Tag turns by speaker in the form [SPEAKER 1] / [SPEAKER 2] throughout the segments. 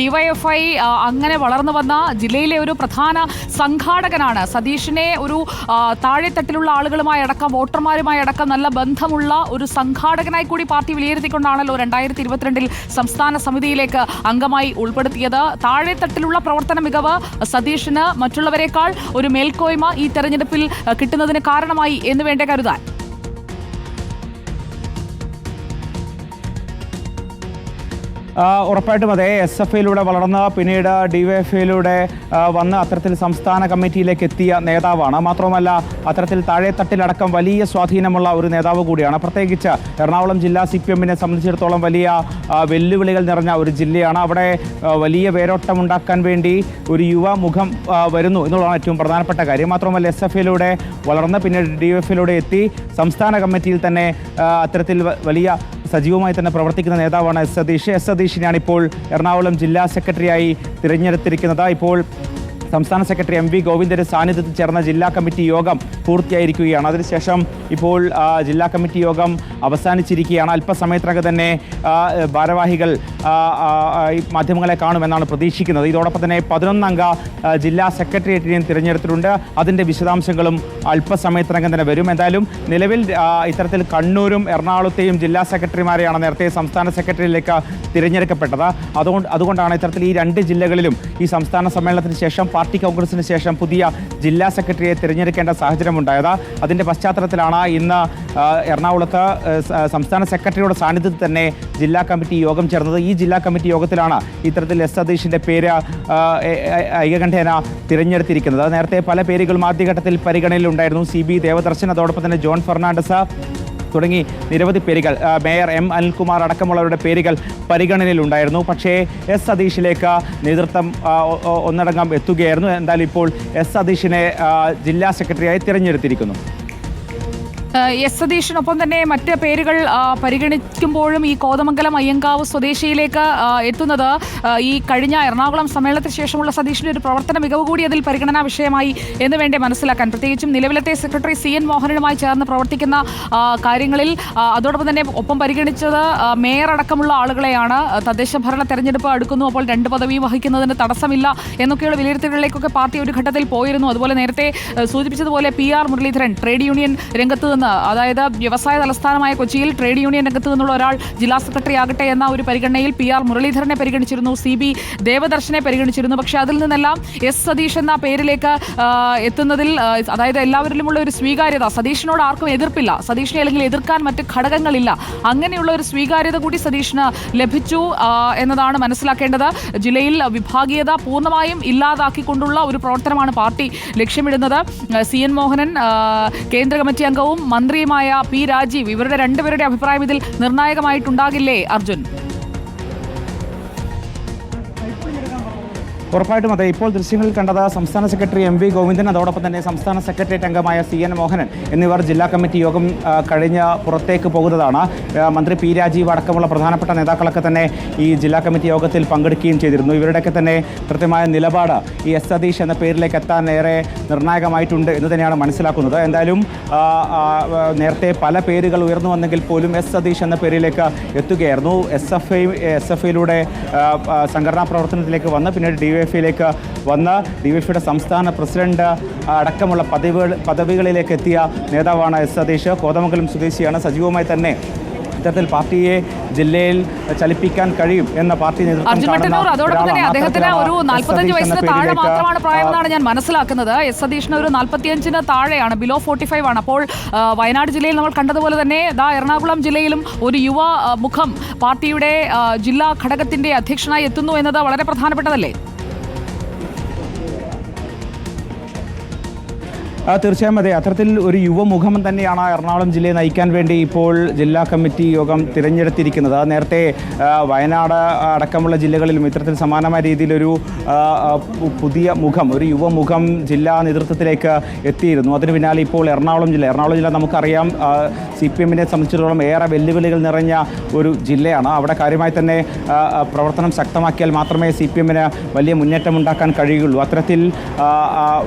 [SPEAKER 1] DYFI, അങ്ങനെ വളർന്നു വന്ന ജില്ലയിലെ ഒരു പ്രധാന സംഘാടകനാണ് സതീഷിനെ ഒരു താഴെത്തട്ടിലുള്ള ആളുകളുമായി അടക്കം വോട്ടർമാരുമായി അടക്കം നല്ല ബന്ധമുള്ള ഒരു സംഘാടകനായി കൂടി പാർട്ടി വിലയിരുത്തിക്കൊണ്ടാണല്ലോ രണ്ടായിരത്തി ഇരുപത്തിരണ്ടിൽ സംസ്ഥാന സമിതിയിലേക്ക് അംഗമായി ഉൾപ്പെടുത്തിയത്. താഴെത്തട്ടിലുള്ള പ്രവർത്തന മികവ് സതീഷിന് മറ്റുള്ളവരെക്കാൾ ഒരു മേൽക്കോയ്മ ഈ തെരഞ്ഞെടുപ്പിൽ കിട്ടുന്നതിന് കാരണമായി എന്ന് വേണ്ട കരുതാൻ?
[SPEAKER 2] ഉറപ്പായിട്ടും അതെ എസ് എഫ് ഐയിലൂടെ വളർന്ന് പിന്നീട് ഡിവൈഎഫ്ഐയിലൂടെ വന്ന് അത്തരത്തിൽ സംസ്ഥാന കമ്മിറ്റിയിലേക്ക് എത്തിയ നേതാവാണ്. മാത്രമല്ല അത്തരത്തിൽ താഴെത്തട്ടിലടക്കം വലിയ സ്വാധീനമുള്ള ഒരു നേതാവ് കൂടിയാണ്. പ്രത്യേകിച്ച് എറണാകുളം ജില്ലാ സി പി എമ്മിനെ സംബന്ധിച്ചിടത്തോളം വലിയ വെല്ലുവിളികൾ നിറഞ്ഞ ഒരു ജില്ലയാണ്. അവിടെ വലിയ വേരോട്ടം ഉണ്ടാക്കാൻ വേണ്ടി ഒരു യുവ മുഖം വരുന്നു എന്നുള്ളതാണ് ഏറ്റവും പ്രധാനപ്പെട്ട കാര്യം. മാത്രമല്ല എസ് എഫ് ഐയിലൂടെ വളർന്ന് പിന്നീട് ഡി എഫ് ഐയിലൂടെ എത്തി സംസ്ഥാന കമ്മിറ്റിയിൽ തന്നെ അത്തരത്തിൽ വലിയ സജീവമായി തന്നെ പ്രവർത്തിക്കുന്ന നേതാവാണ് എസ് സതീഷ്. എസ് സതീഷിനെയാണ് ഇപ്പോൾ എറണാകുളം ജില്ലാ സെക്രട്ടറിയായി തിരഞ്ഞെടുത്തിരിക്കുന്നത്. ഇപ്പോൾ സംസ്ഥാന സെക്രട്ടറി എം വി ഗോവിന്ദന്റെ സാന്നിധ്യത്തിൽ ചേർന്ന ജില്ലാ കമ്മിറ്റി യോഗം പൂർത്തിയായിരിക്കുകയാണ്. അതിനുശേഷം ഇപ്പോൾ ജില്ലാ കമ്മിറ്റി യോഗം അവസാനിച്ചിരിക്കുകയാണ്. അല്പസമയത്തിനകം തന്നെ ഭാരവാഹികൾ മാധ്യമങ്ങളെ കാണുമെന്നാണ് പ്രതീക്ഷിക്കുന്നത്. ഇതോടൊപ്പം തന്നെ പതിനൊന്നംഗ ജില്ലാ സെക്രട്ടേറിയറ്റിനെയും തിരഞ്ഞെടുത്തിട്ടുണ്ട്. അതിന്റെ വിശദാംശങ്ങളും അല്പസമയത്തിനകം തന്നെ വരും. എന്തായാലും നിലവിൽ ഇത്തരത്തിൽ കണ്ണൂരും എറണാകുളത്തെയും ജില്ലാ സെക്രട്ടറിമാരെയാണ് നേരത്തെ സംസ്ഥാന സെക്രട്ടറിയിലേക്ക് തിരഞ്ഞെടുക്കപ്പെട്ടത്. അതുകൊണ്ട് അതുകൊണ്ടാണ് ഇത്തരത്തിൽ ഈ രണ്ട് ജില്ലകളിലും ഈ സംസ്ഥാന സമ്മേളനത്തിന് ശേഷം പാർട്ടി കോൺഗ്രസിന് ശേഷം പുതിയ ജില്ലാ സെക്രട്ടറിയെ തിരഞ്ഞെടുക്കേണ്ട സാഹചര്യമുണ്ടായത്. അതിന്റെ പശ്ചാത്തലത്തിലാണ് ഇന്ന് എറണാകുളത്ത് സംസ്ഥാന സെക്രട്ടറിയുടെ സാന്നിധ്യത്തിൽ തന്നെ ജില്ലാ കമ്മിറ്റി യോഗം ചേർന്നത്. ഈ ജില്ലാ കമ്മിറ്റി യോഗത്തിലാണ് ഇത്തരത്തിൽ എസ് സതീഷിന്റെ പേര് ഐകകണ്ഠേന തിരഞ്ഞെടുത്തിരിക്കുന്നത്. നേരത്തെ പല പേരുകളും ആദ്യഘട്ടത്തിൽ പരിഗണനയിലുണ്ടായിരുന്നു. സി ബി ദേവദർശൻ അതോടൊപ്പം തന്നെ ജോൺ ഫെർണാണ്ടസ് തുടങ്ങി നിരവധി പേരുകൾ. മേയർ എം അനിൽകുമാർ അടക്കമുള്ളവരുടെ പേരുകൾ പരിഗണനയിലുണ്ടായിരുന്നു. പക്ഷേ എസ് സതീഷിലേക്ക് നേതൃത്വം ഒന്നടങ്കം എത്തുകയായിരുന്നു. എന്തായാലും ഇപ്പോൾ എസ് സതീഷിനെ ജില്ലാ സെക്രട്ടറിയായി തിരഞ്ഞെടുത്തിരിക്കുന്നു.
[SPEAKER 1] എസ് സതീഷിനൊപ്പം തന്നെ മറ്റ് പേരുകൾ പരിഗണിക്കുമ്പോഴും ഈ കോതമംഗലം അയ്യങ്കാവ് സ്വദേശിയിലേക്ക് എത്തുന്നത് ഈ കഴിഞ്ഞ എറണാകുളം സമ്മേളനത്തിന് ശേഷമുള്ള സതീഷിന്റെ ഒരു പ്രവർത്തന മികവ് കൂടി അതിൽ പരിഗണനാ വിഷയമായി എന്ന് വേണ്ടേ മനസ്സിലാക്കാൻ. പ്രത്യേകിച്ചും നിലവിലത്തെ സെക്രട്ടറി സി എൻ മോഹനുമായി ചേർന്ന് പ്രവർത്തിക്കുന്ന കാര്യങ്ങളിൽ അതോടൊപ്പം തന്നെ ഒപ്പം പരിഗണിച്ചത് മേയർ അടക്കമുള്ള ആളുകളെയാണ് തദ്ദേശ ഭരണ തെരഞ്ഞെടുപ്പ് അടുക്കുന്നു അപ്പോൾ രണ്ട് പദവി വഹിക്കുന്നതിന് തടസ്സമില്ല എന്നൊക്കെയുള്ള വിലയിരുത്തലുകളിലേക്കൊക്കെ പാർട്ടി ഒരു ഘട്ടത്തിൽ പോയിരുന്നു. അതുപോലെ നേരത്തെ സൂചിപ്പിച്ചതുപോലെ P R Muraleedharan trade union രംഗത്ത് നിന്ന്. അതായത് വ്യവസായ തലസ്ഥാനമായ കൊച്ചിയിൽ ട്രേഡ് യൂണിയൻ രംഗത്ത് നിന്നുള്ള ഒരാൾ ജില്ലാ സെക്രട്ടറി ആകട്ടെ എന്ന ഒരു പരിഗണനയിൽ പി ആർ മുരളീധരനെ പരിഗണിച്ചിരുന്നു സി ബി ദേവദർശനെ പരിഗണിച്ചിരുന്നു. പക്ഷേ അതിൽ നിന്നെല്ലാം എസ് സതീഷ് എന്ന പേരിലേക്ക് എത്തുന്നതിൽ അതായത് എല്ലാവരിലുമുള്ള ഒരു സ്വീകാര്യത സതീഷിനോട് ആർക്കും എതിർപ്പില്ല. സതീഷിനെ അല്ലെങ്കിൽ എതിർക്കാൻ മറ്റ് ഘടകങ്ങളില്ല. അങ്ങനെയുള്ള ഒരു സ്വീകാര്യത കൂടി സതീഷിന് ലഭിച്ചു എന്നതാണ് മനസ്സിലാക്കേണ്ടത്. ജില്ലയിൽ വിഭാഗീയത പൂർണമായും ഇല്ലാതാക്കിക്കൊണ്ടുള്ള ഒരു പ്രവർത്തനമാണ് പാർട്ടി ലക്ഷ്യമിടുന്നത്. സി എൻ മോഹനൻ കേന്ദ്ര കമ്മിറ്റി അംഗവും മന്ത്രിയുമായ പി രാജീവ് ഇവരുടെ രണ്ടുപേരുടെ അഭിപ്രായം ഇതിൽ നിർണായകമായിട്ടുണ്ടാകില്ലേ അർജുൻ?
[SPEAKER 2] ഉറപ്പായിട്ടും അതെ ഇപ്പോൾ ദൃശ്യങ്ങളിൽ കണ്ടത് സംസ്ഥാന സെക്രട്ടറി എം വി ഗോവിന്ദൻ അതോടൊപ്പം തന്നെ സംസ്ഥാന സെക്രട്ടേറിയറ്റ് അംഗമായ സി എൻ മോഹനൻ എന്നിവർ ജില്ലാ കമ്മിറ്റി യോഗം കഴിഞ്ഞ പുറത്തേക്ക് പോകുന്നതാണ്. മന്ത്രി പി രാജീവ് അടക്കമുള്ള പ്രധാനപ്പെട്ട നേതാക്കളൊക്കെ തന്നെ ഈ ജില്ലാ കമ്മിറ്റി യോഗത്തിൽ പങ്കെടുക്കുകയും ചെയ്തിരുന്നു. ഇവരുടെയൊക്കെ തന്നെ കൃത്യമായ നിലപാട് ഈ എസ് സതീഷ് എന്ന പേരിലേക്ക് എത്താൻ ഏറെ നിർണായകമായിട്ടുണ്ട് എന്ന് തന്നെയാണ് മനസ്സിലാക്കുന്നത്. എന്തായാലും നേരത്തെ പല പേരുകൾ ഉയർന്നു വന്നെങ്കിൽ പോലും എസ് സതീഷ് എന്ന പേരിലേക്ക് എത്തുകയായിരുന്നു. S F I S F ഐയിലൂടെ സംഘടനാ പ്രവർത്തനത്തിലേക്ക് വന്ന് പിന്നീട് ഡി വൈ എഫ് വന്ന വന്ന് ഡി വി എഫിയുടെ സംസ്ഥാന പ്രസിഡന്റ് അടക്കമുള്ള പദവികൾ പദവികളിലേക്ക് എത്തിയ നേതാവാണ് എസ് സതീഷ്. കോതമംഗലം സ്വദേശിയാണ്. സജീവമായി തന്നെ ഇത്തരത്തിൽ പാർട്ടിയെ ജില്ലയിൽ ചലിപ്പിക്കാൻ കഴിയും എന്ന പാർട്ടി.
[SPEAKER 1] അദ്ദേഹത്തിന് ഒരു നാൽപ്പത്തഞ്ച് വയസ്സിന് താഴെ മാത്രമാണ് പ്രായമെന്നാണ് ഞാൻ മനസ്സിലാക്കുന്നത്. എസ് സതീഷിന് ഒരു നാൽപ്പത്തിയഞ്ചിന് താഴെയാണ് ബിലോ ഫോർട്ടി ഫൈവ് ആണ്. അപ്പോൾ വയനാട് ജില്ലയിൽ നമ്മൾ കണ്ടതുപോലെ തന്നെ ദാ എറണാകുളം ജില്ലയിലും ഒരു യുവ മുഖം പാർട്ടിയുടെ ജില്ലാ ഘടകത്തിന്റെ അധ്യക്ഷനായി എത്തുന്നു എന്നത് വളരെ പ്രധാനപ്പെട്ടതല്ലേ?
[SPEAKER 2] തീർച്ചയായും അതെ. അത്തരത്തിൽ ഒരു യുവമുഖം തന്നെയാണ് എറണാകുളം ജില്ലയെ നയിക്കാൻ വേണ്ടി ഇപ്പോൾ ജില്ലാ കമ്മിറ്റി യോഗം തിരഞ്ഞെടുത്തിരിക്കുന്നത്. നേരത്തെ വയനാട് അടക്കമുള്ള ജില്ലകളിലും ഇത്തരത്തിൽ സമാനമായ രീതിയിലൊരു പുതിയ മുഖം ഒരു യുവമുഖം ജില്ലാ നേതൃത്വത്തിലേക്ക് എത്തിയിരുന്നു. അതിന് പിന്നാലെ ഇപ്പോൾ എറണാകുളം ജില്ല എറണാകുളം ജില്ല നമുക്കറിയാം സി പി എമ്മിനെ സംബന്ധിച്ചിടത്തോളം ഏറെ വെല്ലുവിളികൾ നിറഞ്ഞ ഒരു ജില്ലയാണ്. അവിടെ കാര്യമായി തന്നെ പ്രവർത്തനം ശക്തമാക്കിയാൽ മാത്രമേ സി പി എമ്മിന് വലിയ മുന്നേറ്റം ഉണ്ടാക്കാൻ കഴിയുകയുള്ളൂ. അത്തരത്തിൽ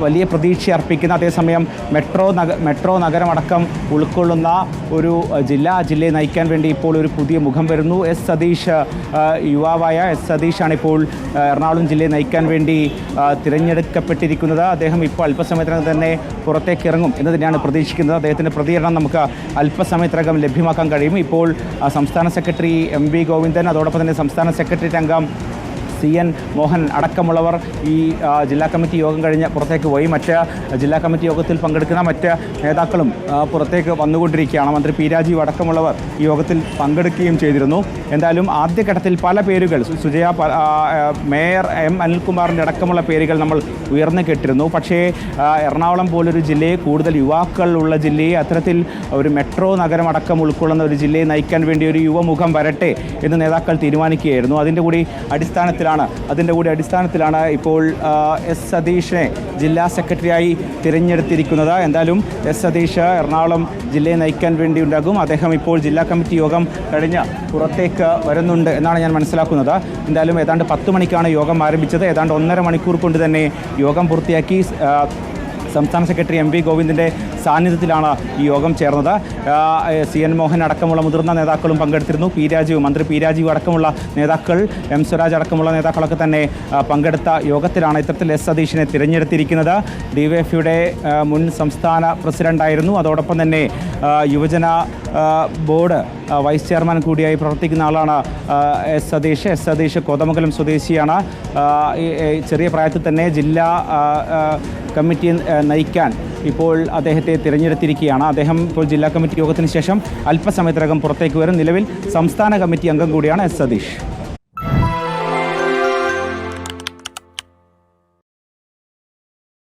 [SPEAKER 2] വലിയ പ്രതീക്ഷ അർപ്പിക്കുന്ന അതേസമയം അതേസമയം മെട്രോ നഗ മെട്രോ നഗരമടക്കം ഉൾക്കൊള്ളുന്ന ഒരു ജില്ല ജില്ലയെ നയിക്കാൻ വേണ്ടി ഇപ്പോൾ ഒരു പുതിയ മുഖം വരുന്നു. എസ് സതീഷ് യുവാവായ എസ് സതീഷാണ് ഇപ്പോൾ എറണാകുളം ജില്ലയെ നയിക്കാൻ വേണ്ടി തിരഞ്ഞെടുക്കപ്പെട്ടിരിക്കുന്നത്. അദ്ദേഹം ഇപ്പോൾ അല്പസമയത്തിനകം തന്നെ പുറത്തേക്ക് ഇറങ്ങും എന്ന് തന്നെയാണ് പ്രതീക്ഷിക്കുന്നത്. അദ്ദേഹത്തിന്റെ പ്രതികരണം നമുക്ക് അല്പസമയത്തിനകം ലഭ്യമാക്കാൻ കഴിയും. ഇപ്പോൾ സംസ്ഥാന സെക്രട്ടറി എം വി ഗോവിന്ദൻ അതോടൊപ്പം തന്നെ സംസ്ഥാന സെക്രട്ടേറിയറ്റ് അംഗം സി എൻ മോഹൻ അടക്കമുള്ളവർ ഈ ജില്ലാ കമ്മിറ്റി യോഗം കഴിഞ്ഞ് പുറത്തേക്ക് പോയി. മറ്റ് ജില്ലാ കമ്മിറ്റി യോഗത്തിൽ പങ്കെടുക്കുന്ന മറ്റ് നേതാക്കളും പുറത്തേക്ക് വന്നുകൊണ്ടിരിക്കുകയാണ്. മന്ത്രി പി രാജീവ് അടക്കമുള്ളവർ ഈ യോഗത്തിൽ പങ്കെടുക്കുകയും ചെയ്തിരുന്നു. എന്തായാലും ആദ്യഘട്ടത്തിൽ പല പേരുകൾ സുജയ മേയർ എം അനിൽകുമാറിന്റെ അടക്കമുള്ള പേരുകൾ നമ്മൾ ഉയർന്നു കേട്ടിരുന്നു. പക്ഷേ എറണാകുളം പോലൊരു ജില്ലയെ കൂടുതൽ യുവാക്കളുള്ള ജില്ലയെ അത്തരത്തിൽ ഒരു മെട്രോ നഗരം അടക്കം ഉൾക്കൊള്ളുന്ന ഒരു ജില്ലയെ നയിക്കാൻ വേണ്ടി ഒരു യുവമുഖം വരട്ടെ എന്ന് നേതാക്കൾ തീരുമാനിക്കുകയായിരുന്നു. അതിന്റെ കൂടി അടിസ്ഥാനത്തിലാണ് അതിന്റെ കൂടി അടിസ്ഥാനത്തിലാണ് ഇപ്പോൾ എസ് സതീഷിനെ ജില്ലാ സെക്രട്ടറിയായി തിരഞ്ഞെടുത്തിരിക്കുന്നത്. എന്തായാലും എസ് സതീഷ് എറണാകുളം ജില്ലയെ നയിക്കാൻ വേണ്ടി ഉണ്ടാകും. അദ്ദേഹം ഇപ്പോൾ ജില്ലാ കമ്മിറ്റി യോഗം കഴിഞ്ഞ് പുറത്തേക്ക് വരുന്നുണ്ട് എന്നാണ് ഞാൻ മനസ്സിലാക്കുന്നത്. എന്തായാലും ഏതാണ്ട് പത്ത് മണിക്കാണ് യോഗം ആരംഭിച്ചത്. ഏതാണ്ട് ഒന്നര മണിക്കൂർ കൊണ്ട് തന്നെ യോഗം പൂർത്തിയാക്കി സംസ്ഥാന സെക്രട്ടറി എം വി ഗോവിന്ദിന്റെ സാന്നിധ്യത്തിലാണ് ഈ യോഗം ചേർന്നത്. സി എൻ മോഹൻ അടക്കമുള്ള മുതിർന്ന നേതാക്കളും പങ്കെടുത്തിരുന്നു. പി രാജീവ് മന്ത്രി പി രാജീവ് അടക്കമുള്ള നേതാക്കൾ എം സ്വരാജ് അടക്കമുള്ള നേതാക്കളൊക്കെ തന്നെ പങ്കെടുത്ത യോഗത്തിലാണ് ഇത്തരത്തിൽ എസ് സതീഷിനെ തിരഞ്ഞെടുത്തിരിക്കുന്നത്. ഡിവൈഎഫ്ഐയുടെ മുൻ സംസ്ഥാന പ്രസിഡന്റായിരുന്നു. അതോടൊപ്പം തന്നെ യുവജന ബോർഡ് വൈസ് ചെയർമാൻ കൂടിയായി പ്രവർത്തിക്കുന്ന ആളാണ് എസ് സതീഷ്. എസ് സതീഷ് കോതമംഗലം സ്വദേശിയാണ്. ചെറിയ പ്രായത്തിൽ തന്നെ ജില്ലാ കമ്മിറ്റി നയിക്കാൻ ഇപ്പോൾ അദ്ദേഹത്തെ തിരഞ്ഞെടുത്തിരിക്കുകയാണ്. അദ്ദേഹം ഇപ്പോൾ ജില്ലാ കമ്മിറ്റി യോഗത്തിന് ശേഷം അല്പസമയത്തിനകം പുറത്തേക്ക് വരും. നിലവിൽ സംസ്ഥാന കമ്മിറ്റി അംഗം കൂടിയാണ് എസ് സതീഷ്.